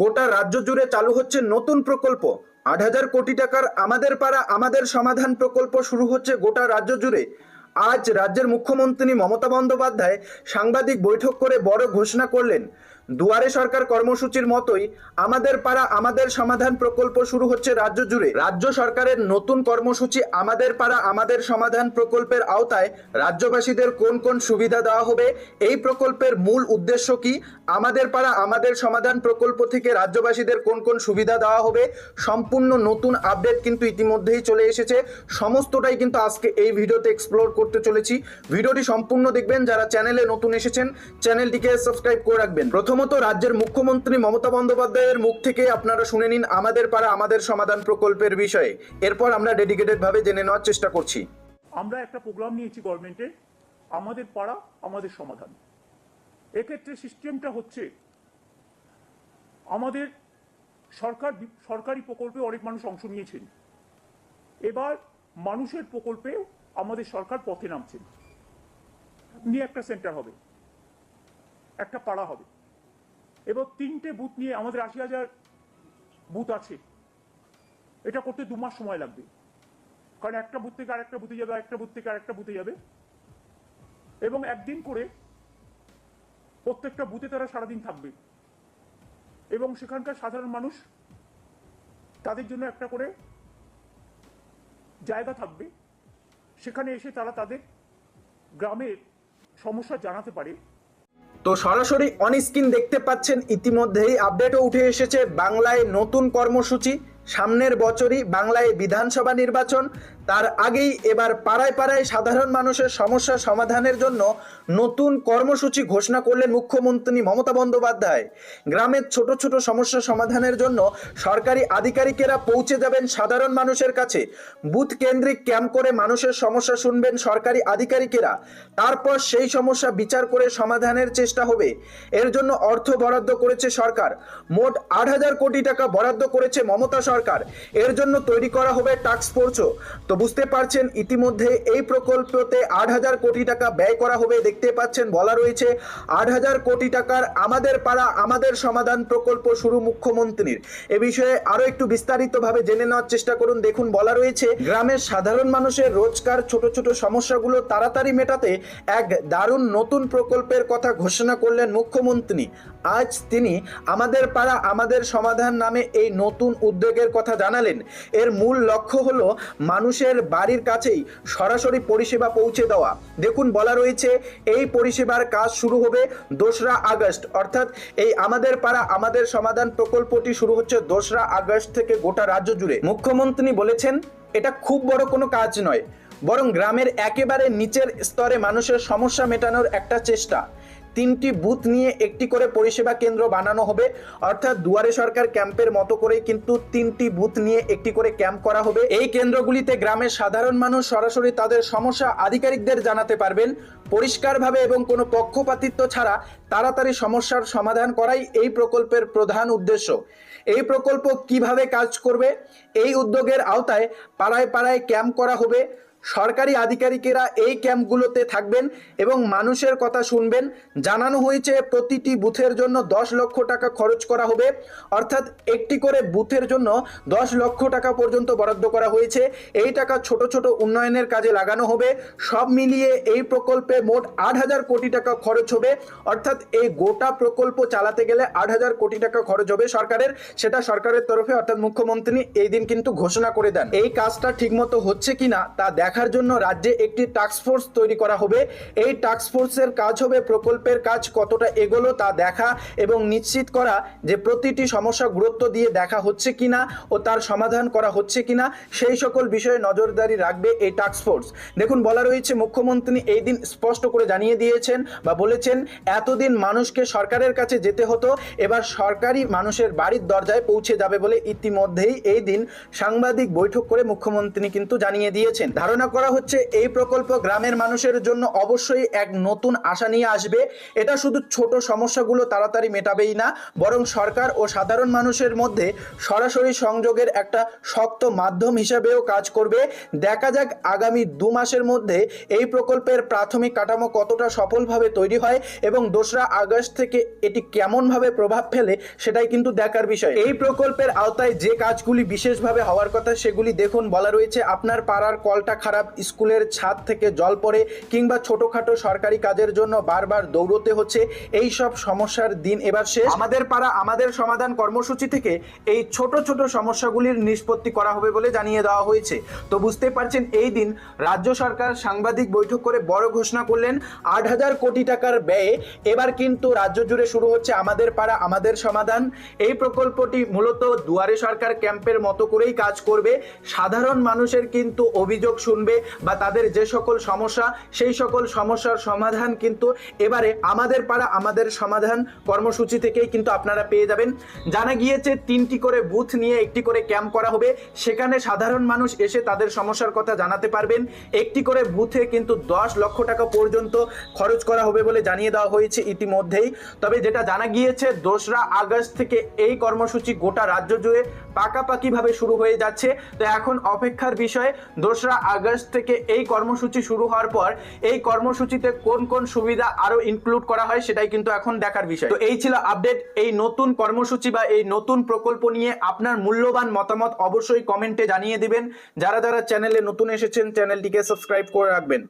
গোটা রাজ্য জুড়ে চালু হচ্ছে নতুন প্রকল্প। আট হাজার কোটি টাকার আমাদের পাড়া, আমাদের সমাধান প্রকল্প শুরু হচ্ছে গোটা রাজ্য জুড়ে। আজ রাজ্যের মুখ্যমন্ত্রী মমতা বন্দ্যোপাধ্যায় সাংবাদিক বৈঠক করে বড় ঘোষণা করলেন। দুয়ারে সরকার কর্মসূচির মতোই আমাদের পাড়া আমাদের সমাধান প্রকল্প শুরু হচ্ছে রাজ্য জুড়ে। রাজ্য সরকারের নতুন কর্মসূচি আমাদের পাড়া আমাদের সমাধান প্রকল্পের আওতায় রাজ্যবাসীদের কোন কোন সুবিধা দেওয়া হবে, এই প্রকল্পের মূল উদ্দেশ্য কি? আমাদের পাড়া আমাদের সমাধান প্রকল্প থেকে রাজ্যবাসীদের কোন কোন সুবিধা দেওয়া হবে? সম্পূর্ণ নতুন আপডেট কিন্তু ইতিমধ্যেই চলে এসেছে। সমস্তটাই কিন্তু আজকে এই ভিডিওতে এক্সপ্লোর করতে চলেছি। ভিডিওটি সম্পূর্ণ দেখবেন, যারা চ্যানেলে নতুন এসেছেন, চ্যানেলটিকে সাবস্ক্রাইব করে রাখবেন। প্রথমত রাজ্যের মুখ্যমন্ত্রী মমতা বন্দ্যোপাধ্যায়ের মুখ থেকে আপনারা শুনে নিন আমাদের পাড়া, আমাদের সমাধান প্রকল্পের বিষয়ে। এরপর আমরা ডেডিকেটেড ভাবে জেনে নেওয়ার চেষ্টা করছি। আমরা একটা প্রোগ্রাম নিয়েছি গভর্নমেন্টে, আমাদের পাড়া, আমাদের সমাধান। এক্ষেত্রে সিস্টেমটা হচ্ছে, আমাদের সরকার সরকারি প্রকল্পে অনেক মানুষ অংশ নিয়েছেন। এবার মানুষের প্রকল্পে আমাদের সরকার পথে নামছেন নিয়ে একটা সেন্টার হবে। একটা পাড়া হবে। এবার তিনটে বুথ নিয়ে আমাদের আশি হাজার বুথ আছে। এটা করতে দু মাস সময় লাগবে। কারণ একটা বুথ থেকে আরেকটা বুথে যাবে, আরেকটা বুথ থেকে আরেকটা বুথে যাবে। এবং একদিন করে প্রত্যেকটা বুথে তারা সারাদিন থাকবে। এবং সেখানকার সাধারণ মানুষ তাদের জন্য একটা করে জায়গা থাকবে। সেখানে এসে তারা তাদের গ্রামের সমস্যা জানাতে পারে। তো সরাসরি অন স্ক্রিন দেখতে পাচ্ছেন, ইতিমধ্যেই আপডেটও উঠে এসেছে বাংলায় নতুন কর্মসূচি, সামনের বছরই বাংলায় বিধানসভা নির্বাচন তার আগেই এবার পাড়ায় পাড়ায় সাধারণ মানুষের সমস্যা সমাধানের জন্য নতুন কর্মসূচি ঘোষণা করলেন মুখ্যমন্ত্রী মমতা বন্দ্যোপাধ্যায়। গ্রামের ছোট ছোট সমস্যা সমাধানের জন্য সরকারি আধিকারিকেরা পৌঁছে যাবেন সাধারণ মানুষের কাছে। বুথ কেন্দ্রিক ক্যাম্প করে মানুষের সমস্যা শুনবেন সরকারি আধিকারিকেরা। তারপর সেই সমস্যা বিচার করে সমাধানের চেষ্টা হবে। এর জন্য অর্থ বরাদ্দ করেছে সরকার। মোট আট হাজার কোটি টাকা বরাদ্দ করেছে মমতা সরকার। এর জন্য তৈরি করা হবে টাস্ক ফোর্সও। বুঝতে পারছেন, ইতিমধ্যে এই প্রকল্পতে আট হাজার কোটি টাকা ব্যয় করা হবে, দেখতে পাচ্ছেন, বলা রয়েছে আট হাজার কোটি টাকার আমাদের পাড়া, আমাদের সমাধান প্রকল্প শুরু মুখ্যমন্ত্রীর। এ বিষয়ে আরও একটু বিস্তারিতভাবে জেনে নেওয়ার চেষ্টা করুন। দেখুন, বলা রয়েছে, গ্রামের সাধারণ মানুষের রোজকার ছোট ছোট সমস্যাগুলো তাড়াতাড়ি মেটাতে এক দারুণ নতুন প্রকল্পের কথা ঘোষণা করলেন মুখ্যমন্ত্রী। আজ তিনি আমাদের পাড়া, আমাদের সমাধান নামে এই নতুন উদ্যোগের কথা জানালেন। এর মূল লক্ষ্য হলো মানুষের বাড়ির কাছেই সরাসরি পরিষেবা পৌঁছে দেওয়া। দেখুন, বলা রয়েছে, এই পরিষেবার কাজ শুরু হবে দোসরা আগস্ট। অর্থাৎ এই আমাদের পাড়া, আমাদের সমাধান প্রকল্পটি শুরু হচ্ছে দোসরা আগস্ট থেকে গোটা রাজ্য জুড়ে। মুখ্যমন্ত্রী বলেছেন, এটা খুব বড় কোনো কাজ নয়, বরং গ্রামের একেবারে নিচের স্তরে মানুষের সমস্যা মেটানোর একটা চেষ্টা। তিনটি বুথ নিয়ে একটি করে পরিষেবা কেন্দ্র বানানো হবে। অর্থাৎ দুয়ারে সরকার ক্যাম্পের মতো করে কিন্তু তিনটি বুথ নিয়ে একটি করে ক্যাম্প করা হবে। এই কেন্দ্রগুলিতে গ্রামের সাধারণ মানুষ সরাসরি তাদের সমস্যা আধিকারিকদের জানাতে পারবেন। পরিষ্কারভাবে এবং কোনো পক্ষপাতিত্ব ছাড়া তাড়াতাড়ি সমস্যার সমাধান করাই এই প্রকল্পের প্রধান উদ্দেশ্য। এই প্রকল্প কীভাবে কাজ করবে? এই উদ্যোগের আওতায় পাড়ায় পাড়ায় ক্যাম্প করা হবে। সরকারি আধিকারিকেরা এই ক্যাম্পগুলোতে থাকবেন এবং মানুষের কথা শুনবেন। জানানো হয়েছে প্রতিটি বুথের জন্য দশ লক্ষ টাকা খরচ করা হবে। অর্থাৎ একটি করে বুথের জন্য দশ লক্ষ টাকা পর্যন্ত বরাদ্দ করা হয়েছে। এই টাকা ছোট ছোট উন্নয়নের কাজে লাগানো হবে। সব মিলিয়ে এই প্রকল্পে মোট আট হাজার কোটি টাকা খরচ হবে। অর্থাৎ এই গোটা প্রকল্প চালাতে গেলে আট হাজার কোটি টাকা খরচ হবে সরকারের। সেটা সরকারের তরফে, অর্থাৎ মুখ্যমন্ত্রী এই দিন কিন্তু ঘোষণা করে দেন। এই কাজটা ঠিকমতো হচ্ছে কিনা তা দেখার জন্য রাজ্যে একটি টাস্ক ফোর্স তৈরি করা হবে। এই টাস্ক ফোর্সের কাজ হবে প্রকল্পের কাজ কতটা এগোলো তা দেখা এবং নিশ্চিত করা যে প্রতিটি সমস্যা গুরুত্ব দিয়ে দেখা হচ্ছে কিনা ও তার সমাধান করা হচ্ছে কিনা, সেই সকল বিষয়ে নজরদারি রাখবে এই টাস্ক ফোর্স দেখুন, বলা রয়েছে, মুখ্যমন্ত্রী এই দিন স্পষ্ট করে জানিয়ে দিয়েছেন বা বলেছেন, এতদিন মানুষকে সরকারের কাছে যেতে হতো, এবার সরকারি মানুষের বাড়ির দরজায় পৌঁছে যাবে বলে ইতিমধ্যেই এই দিন সাংবাদিক বৈঠক করে মুখ্যমন্ত্রী কিন্তু জানিয়ে দিয়েছেন। ধারণা ধারণা করা হচ্ছে, এই প্রকল্প গ্রামের মানুষের জন্য অবশ্যই এক নতুন আশা নিয়ে আসবে। এটা শুধু ছোট সমস্যাগুলো তাড়াতাড়ি মেটাবেই না, বরং সরকার ও সাধারণ মানুষের মধ্যে সরাসরি সংযোগের একটা শক্ত মাধ্যম হিসাবেও কাজ করবে। দেখা যাক আগামী দু মাসের মধ্যে এই প্রকল্পের প্রাথমিক কাঠামো কতটা সফলভাবে তৈরি হয় এবং দোসরা আগস্ট থেকে এটি কেমনভাবে প্রভাব ফেলে সেটাই কিন্তু দেখার বিষয়। এই প্রকল্পের আওতায় যে কাজগুলি বিশেষভাবে হওয়ার কথা সেগুলি দেখুন, বলা রয়েছে আপনার পাড়ার কলটা খারাপ স্কুলের ছাদ থেকে জল পড়ে কিংবা ছোটখাটো সরকারি কাজের জন্য বারবার দৌড়তে হচ্ছে এই সব সমস্যার দিন এবার শেষ। আমাদের পাড়া, আমাদের সমাধান কর্মসূচি থেকে এই ছোট ছোট সমস্যাগুলির নিষ্পত্তি করা হবে বলে জানিয়ে দেওয়া হয়েছে। তো বুঝতে পারছেন, এই দিন রাজ্য সরকার সাংবাদিক বৈঠক করে বড় ঘোষণা করলেন, আট হাজার কোটি টাকার ব্যয়ে এবার কিন্তু রাজ্য জুড়ে শুরু হচ্ছে আমাদের পাড়া, আমাদের সমাধান। এই প্রকল্পটি মূলত দুয়ারে সরকার ক্যাম্পের মতো করেই কাজ করবে। সাধারণ মানুষের কিন্তু অভিযোগ শুনবে বা তাদের যে সকল সমস্যা, সেই সকল সমস্যার সমাধান কিন্তু এবারে আমাদের পাড়া, আমাদের সমাধান কর্মসূচি থেকেই কিন্তু আপনারা পেয়ে যাবেন। জানা গিয়েছে তিনটি করে বুথ নিয়ে একটি করে ক্যাম্প করা হবে। সেখানে সাধারণ মানুষ এসে তাদের সমস্যার কথা জানাতে পারবেন। একটি করে বুথে কিন্তু দশ লক্ষ টাকা পর্যন্ত খরচ করা হবে বলে জানিয়ে দেওয়া হয়েছে ইতিমধ্যেই। তবে যেটা জানা গিয়েছে, দোসরা আগস্ট থেকে এই কর্মসূচি গোটা রাজ্য জুড়ে পাকাপাকিভাবে শুরু হয়ে যাচ্ছে। তো এখন অপেক্ষার বিষয়, দোসরা আগস্ট থেকে এই কর্মসূচি শুরু হওয়ার পর এই কর্মসূচিতে কোন কোন সুবিধা আরও ইনক্লুড করা হয় সেটাই কিন্তু এখন দেখার বিষয়। তো এই ছিল আপডেট এই নতুন কর্মসূচি বা এই নতুন প্রকল্প নিয়ে আপনার মূল্যবান মতামত অবশ্যই কমেন্টে জানিয়ে দিবেন। যারা যারা চ্যানেলে নতুন এসেছেন চ্যানেলটিকে সাবস্ক্রাইব করে রাখবেন।